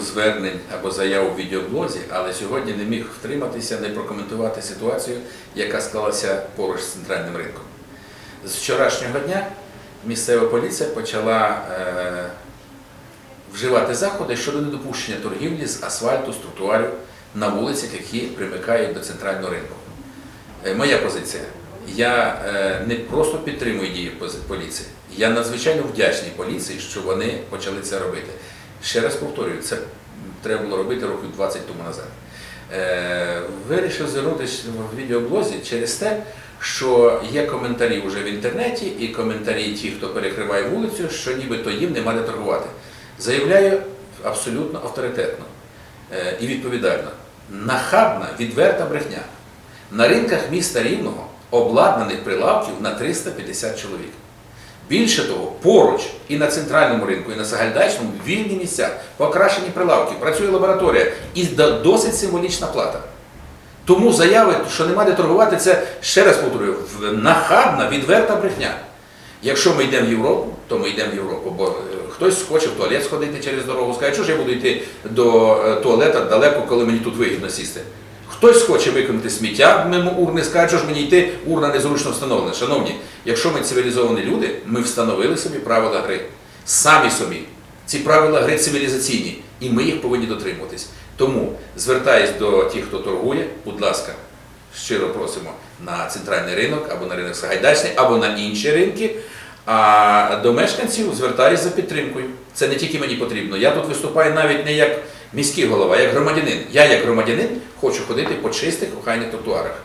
звернень або заяв у відеоблозі, але сьогодні не міг втриматися, не прокоментувати ситуацію, яка склалася поруч з центральним ринком. З вчорашнього дня місцева поліція почала е, вживати заходи щодо недопущення торгівлі з асфальту, з тротуарів на вулицях, які примикають до центрального ринку. Е, Моя позиція. Я е, не просто підтримую дії поліції, я надзвичайно вдячний поліції, що вони почали це робити. Ще раз повторюю, це треба було робити років 20 тому назад. Е, Вирішив звернутися в відеоблозі через те, що є коментарі вже в інтернеті і коментарі ті, хто перекриває вулицю, що нібито їм нема де торгувати. Заявляю абсолютно авторитетно е, і відповідально. Нахабна, відверта брехня. На ринках міста Рівного обладнаних прилавків на 350 чоловік. Більше того, поруч і на центральному ринку, і на Сагальдачному вільні місця, покращені прилавки, працює лабораторія і досить символічна плата. Тому заяви, що нема де торгувати, це ще раз повторюю, нахабна, відверта брехня. Якщо ми йдемо в Європу, то ми йдемо в Європу, бо е, хтось хоче в туалет сходити через дорогу, скаже, що ж я буду йти до е, туалета далеко, коли мені тут вигідно сісти. Хтось хоче викинути сміття мимо урни, скаже, що ж мені йти, урна незручно встановлена. Шановні, якщо ми цивілізовані люди, ми встановили собі правила гри. Самі собі. Ці правила гри цивілізаційні, і ми їх повинні дотримуватись. Тому звертаюсь до тих, хто торгує, будь ласка, щиро просимо на центральний ринок або на ринок Сагайдачний, або на інші ринки. А до мешканців звертаюся за підтримкою. Це не тільки мені потрібно. Я тут виступаю навіть не як міський голова, а як громадянин. Я, як громадянин, хочу ходити по чистих, охайних тротуарах.